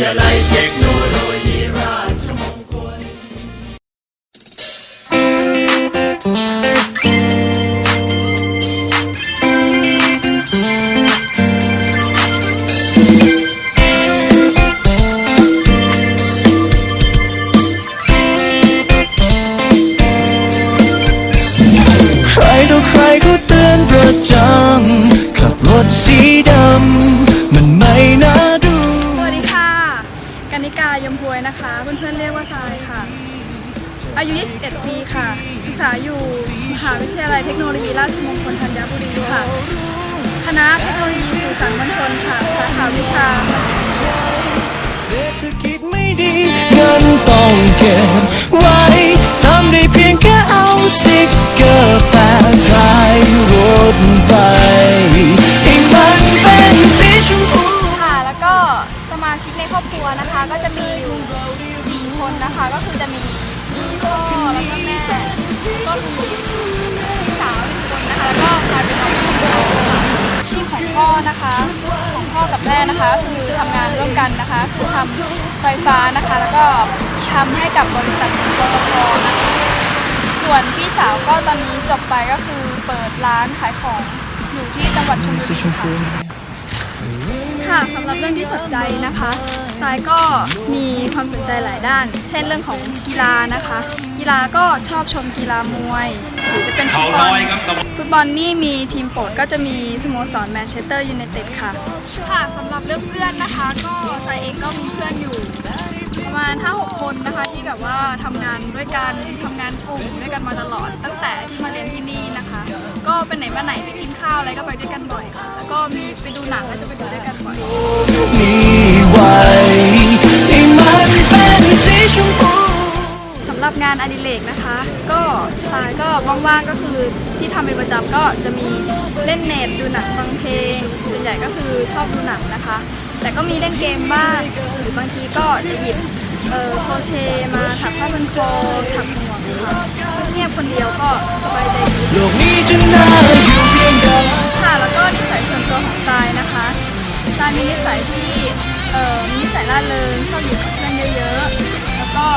ยาลัยเทคโนโลยีราชมงคล ใครต่อใครก็เตือนประจำ นะคะ เพื่อนๆเรียกว่าทรายค่ะ อายุ 21 ปีค่ะ ศึกษาอยู่ มหาวิทยาลัยเทคโนโลยีราชมงคลธัญบุรีค่ะ คณะเทคโนโลยีสื่อสารมวลชนค่ะ สาขาวิชา ครอบครัวนะคะ ก็จะมีอยู่สี่คนนะคะ ก็คือจะมีมีพ่อแล้วก็แม่ก็มีพี่สาวหนึ่งคนนะคะ แล้วก็กลายเป็นน้องคนเดียวค่ะอาชีพของพ่อนะคะ ของพ่อกับแม่นะคะ คือทำงานร่วมกันนะคะ คือทำไฟฟ้านะคะ แล้วก็ทำให้กับบริษัทปตทนะคะ ส่วนพี่สาวก็ตอนนี้จบไปก็คือเปิดร้านขายของอยู่ที่จังหวัดชลบุสีรีชมพูค่ ค่ะสำหรับเรื่องที่สนใจนะคะสายก็มีความสนใจหลายด้าน เช่นเรื่องของกีฬานะคะ กีฬาก็ชอบชมกีฬามวยหรือจะเป็นฟุตบอลฟุตบอลนี่มีทีมโปรดก็จะมีสโมสรแมนเชสเตอร์ยูไนเต็ดค่ะค่ะสำหรับเรื่องเพื่อนนะคะ ก็สายเองก็มีเพื่อนอยู่ประมาณ5-6คนนะคะที่แบบว่าทำงานด้วยกันทำงานกลุ่มด้วยกันมาตลอด ตั้งแต่ที่มาเรียนที่นี่ ก็ไปไหนมาไหนไปกินข้าวอะไรก็ไปด้วยกันบ่อยค่ะแล้วก็มีไปดูหนังก็จะไปดูด้วยกันบ่อยมีไว้ให้มันเป็นสีชมพูสำหรับงานอดิเรกนะคะ ก็สายก็ว่างๆก็คือที่ทำเป็นประจำก็จะมีเล่นเน็ตดูหนังฟังเพลงส่วนใหญ่ก็คือชอบดูหนังนะคะ แต่ก็มีเล่นเกมบ้างหรือบางทีก็จะหยิบเอ่อโครเชต์มาถักผ้าพันคอถักหมวกค่ะเงียบคนเดียวก็สบาย โลกนี้จะน่าอยู่เพียงใดค่ะแล้วก็นิสัยส่วนตัวของตายนะคะตายมีนิสัยที่เอ่อมีนิสัยร่าเริงชอบอยู่กับเพื่อนเยอะๆแล้วก็